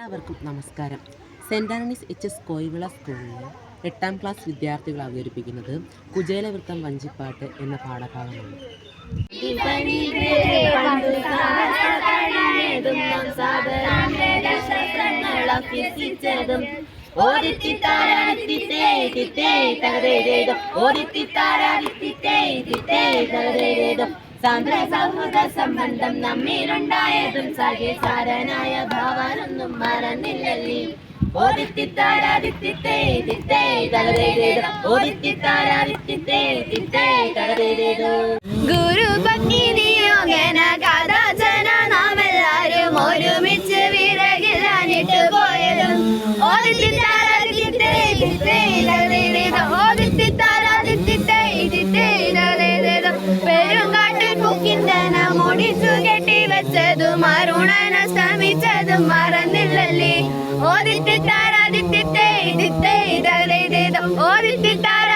എല്ലാവർക്കും നമസ്കാരം. സെന്റ് ആൻഡീസ് എച്ച് എസ് കോയിവിള സ്കൂളിലെ എട്ടാം ക്ലാസ് വിദ്യാർത്ഥികൾ അവതരിപ്പിക്കുന്നത് കുചേലവൃത്തം വഞ്ചിപ്പാട്ട് എന്ന പാഠഭാഗമാണ്. സാന്ദ്ര സൗഹൃദ സംബന്ധം നമ്മിലുണ്ടായതും സഹസാരനായ ഭാവാനൊന്നും മറന്നില്ലല്ലേ. ഓദിത്തിത്താരാദിത്തിത്തേ തിത്തേ തകതേതേതം ഓദിത്തിത്താരാദിത്തിത്തേ തിത്തേ തകതേതേതോ ഓടിച്ചു കെട്ടി വെച്ചതും അരുണൻ ശ്രമിച്ചതും മറന്നില്ലല്ലേ ഓരിത്തിത്താരാദിത്യത്തെ ഇതിത്തെ ഇതറിയതേതം ഓരിത്തിത്താര